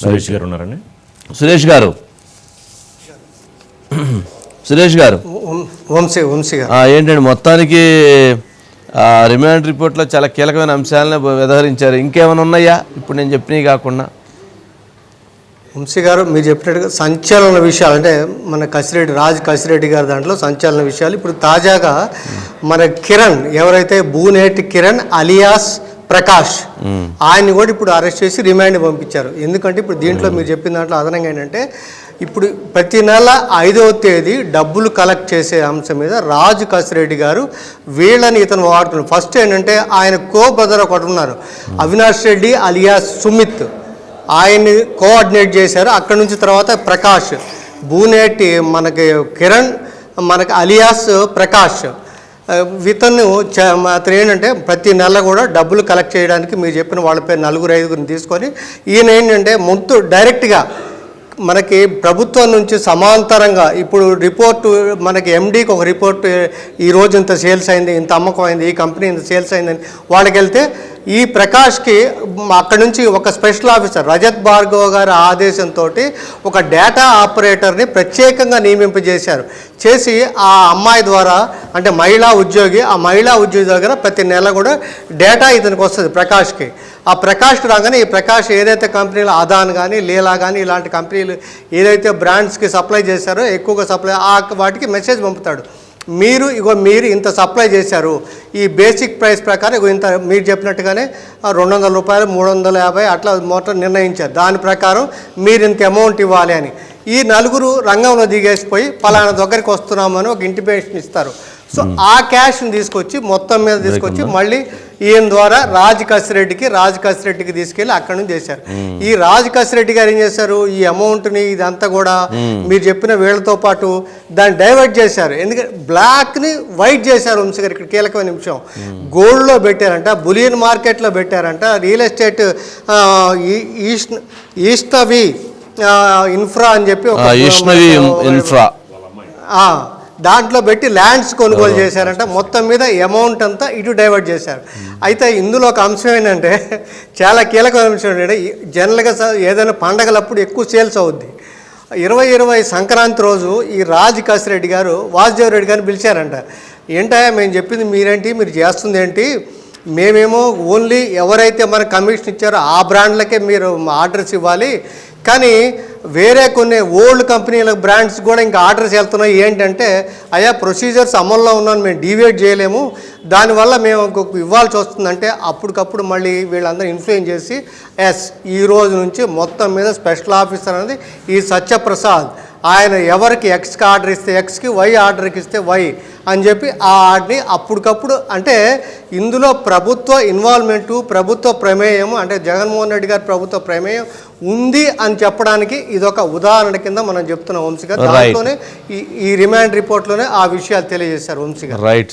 సురేష్ గారు ఉన్నారండి. సురేష్ గారు. సురేష్ గారు. వంశీ వంశీ గారు. ఏంటండి మొత్తానికి రిమాండ్ రిపోర్ట్లో చాలా కీలకమైన అంశాలను వ్యవహరించారు. ఇంకేమైనా ఉన్నాయా? ఇప్పుడు నేను చెప్పినవి కాకుండా. వంశీ గారు మీరు చెప్పినట్టుగా సంచలన విషయాలు అంటే మన కసిరెడ్డి రాజ్ కసిరెడ్డి గారి దాంట్లో సంచలన విషయాలు. ఇప్పుడు తాజాగా మన కిరణ్ ఎవరైతే భూనేటి కిరణ్ అలియాస్ ప్రకాష్. ఆయన్ని కూడా ఇప్పుడు అరెస్ట్ చేసి రిమాండ్ పంపించారు. ఎందుకంటే ఇప్పుడు దీంట్లో మీరు చెప్పిన దాంట్లో అదనంగా ఏంటంటే ఇప్పుడు ప్రతి నెల ఐదవ తేదీ డబ్బులు కలెక్ట్ చేసే అంశం మీద రాజు కసిరెడ్డి గారు వీళ్ళని ఇతను వాడుతున్నారు. ఫస్ట్ ఏంటంటే ఆయన కో బ్రదర్ ఒకటి ఉన్నారు. అవినాష్ రెడ్డి అలియాస్ సుమిత్. ఆయన్ని కోఆర్డినేట్ చేశారు. అక్కడి నుంచి తర్వాత ప్రకాష్. భూనేటి మనకి కిరణ్ మనకి అలియాస్ ప్రకాష్. వితన్ను ఇతను అతను ఏంటంటే ప్రతి నెల కూడా డబ్బులు కలెక్ట్ చేయడానికి మీరు చెప్పిన వాళ్ళ పేరు నలుగురు ఐదుగురిని తీసుకొని ఈయన ఏంటంటే ముందు డైరెక్ట్గా మనకి ప్రభుత్వం నుంచి సమాంతరంగా ఇప్పుడు రిపోర్టు మనకి ఎండీకి ఒక రిపోర్ట్ ఈ రోజు ఇంత సేల్స్ అయింది ఇంత అమ్మకం అయింది ఈ కంపెనీ ఇంత సేల్స్ అయిందని వాళ్ళకి వెళ్తే ఈ ప్రకాష్కి అక్కడ నుంచి ఒక స్పెషల్ ఆఫీసర్ రజత్ భార్గవ్ గారి ఆదేశంతో ఒక డేటా ఆపరేటర్ని ప్రత్యేకంగా నియమింపజేశారు చేసి ఆ అమ్మాయి ద్వారా అంటే మహిళా ఉద్యోగి ఆ మహిళా ఉద్యోగి దగ్గర ప్రతి నెల కూడా డేటా ఇతనికి వస్తుంది ప్రకాష్కి. ఆ ప్రకాష్ రాగానే ఈ ప్రకాష్ ఏదైతే కంపెనీలు అదాన్ కానీ లీలా కానీ ఇలాంటి కంపెనీలు ఏదైతే బ్రాండ్స్కి సప్లై చేశారో ఎక్కువగా సప్లై ఆ వాటికి మెసేజ్ పంపుతాడు. మీరు ఇగో మీరు ఇంత సప్లై చేశారు ఈ బేసిక్ ప్రైస్ ప్రకారం ఇగో ఇంత మీరు చెప్పినట్టుగానే రెండు వందల రూపాయలు మూడు వందల యాభై అట్లా మొత్తం నిర్ణయించారు. దాని ప్రకారం మీరు ఇంత అమౌంట్ ఇవ్వాలి అని. ఈ నలుగురు రంగంలో దిగేసిపోయి పలానా దగ్గరికి వస్తున్నామని ఒక ఇంటిమేషన్ ఇస్తారు. సో ఆ క్యాష్ని తీసుకొచ్చి మొత్తం మీద తీసుకొచ్చి మళ్ళీ ఈయన ద్వారా రాజ్ కసిరెడ్డికి రాజ్ కసిరెడ్డికి తీసుకెళ్ళి అక్కడ నుంచి చేశారు. ఈ రాజ్ కసిరెడ్డి గారు ఏం చేశారు? ఈ అమౌంట్ని ఇదంతా కూడా మీరు చెప్పిన వీళ్ళతో పాటు దాన్ని డైవర్ట్ చేశారు. ఎందుకంటే బ్లాక్ని వైట్ చేశారు వంశీ గారు. ఇక్కడ కీలకమైన నిమిషం. గోల్డ్లో పెట్టారంట బులియన్ మార్కెట్లో పెట్టారంట రియల్ ఎస్టేట్ ఈస్ట్ ఈస్టవి ఇన్ఫ్రా అని చెప్పి ఇన్ఫ్రా. దాంట్లో పెట్టి ల్యాండ్స్ కొనుగోలు చేశారంట. మొత్తం మీద అమౌంట్ అంతా ఇటు డైవర్ట్ చేశారు. అయితే ఇందులో ఒక అంశం ఏంటంటే చాలా కీలకమైన అంశం ఏంటంటే జనరల్గా ఏదైనా పండగలప్పుడు ఎక్కువ సేల్స్ అవుద్ది. ఇరవై ఇరవై సంక్రాంతి రోజు ఈ రాజ్ కాసిరెడ్డి గారు వాసుదేవ్ రెడ్డి గారిని పిలిచారంట. ఏంటయ్యా మేము చెప్పింది మీరేంటి మీరు చేస్తుంది ఏంటి మేమేమో ఓన్లీ ఎవరైతే మన కమిషన్ ఇచ్చారో ఆ బ్రాండ్లకే మీరు ఆర్డర్స్ ఇవ్వాలి. కానీ వేరే కొన్ని ఓల్డ్ కంపెనీల బ్రాండ్స్ కూడా ఇంకా ఆర్డర్స్ వెళ్తున్నాయి. ఏంటంటే అయ్యా ప్రొసీజర్స్ అమల్లో ఉన్నాను మేము డివైడ్ చేయలేము. దానివల్ల మేము ఇంకొక ఇవ్వాల్సి వస్తుందంటే అప్పటికప్పుడు మళ్ళీ వీళ్ళందరూ ఇన్ఫ్లుయెన్స్ చేసి ఎస్ ఈ రోజు నుంచి మొత్తం మీద స్పెషల్ ఆఫీసర్ అనేది ఈ సత్యప్రసాద్. ఆయన ఎవరికి ఎక్స్కి ఆర్డర్ ఇస్తే ఎక్స్కి వై ఆర్డర్కి ఇస్తే వై అని చెప్పి ఆ ఆర్డర్ని అప్పటికప్పుడు అంటే ఇందులో ప్రభుత్వ ఇన్వాల్వ్మెంటు ప్రభుత్వ ప్రమేయం అంటే జగన్మోహన్ రెడ్డి గారి ప్రభుత్వ ప్రమేయం ఉంది అని చెప్పడానికి ఇదొక ఉదాహరణ కింద మనం చెప్తున్నాం వంశీ గారు. దాంట్లోనే ఈ ఈ రిమాండ్ రిపోర్ట్లోనే ఆ విషయాలు తెలియజేశారు వంశీ గారు రైట్